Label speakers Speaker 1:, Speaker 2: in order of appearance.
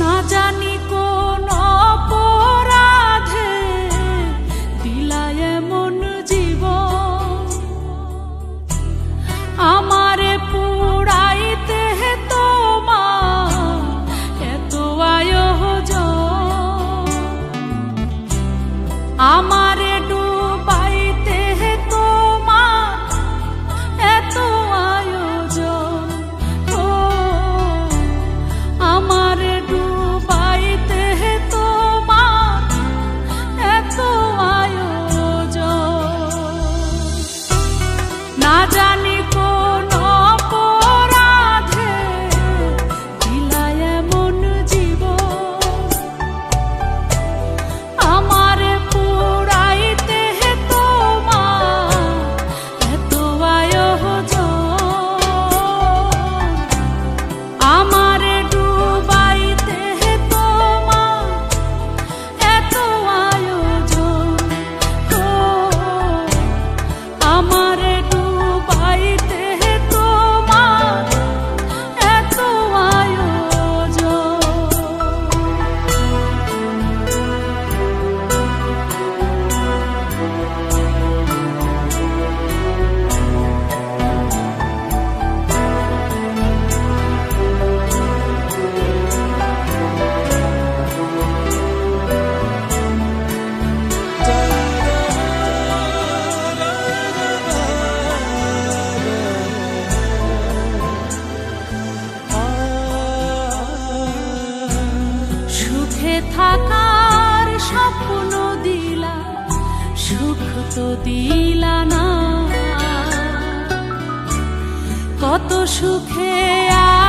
Speaker 1: না জানি সুখ তো না। কত সুখে বেঁচে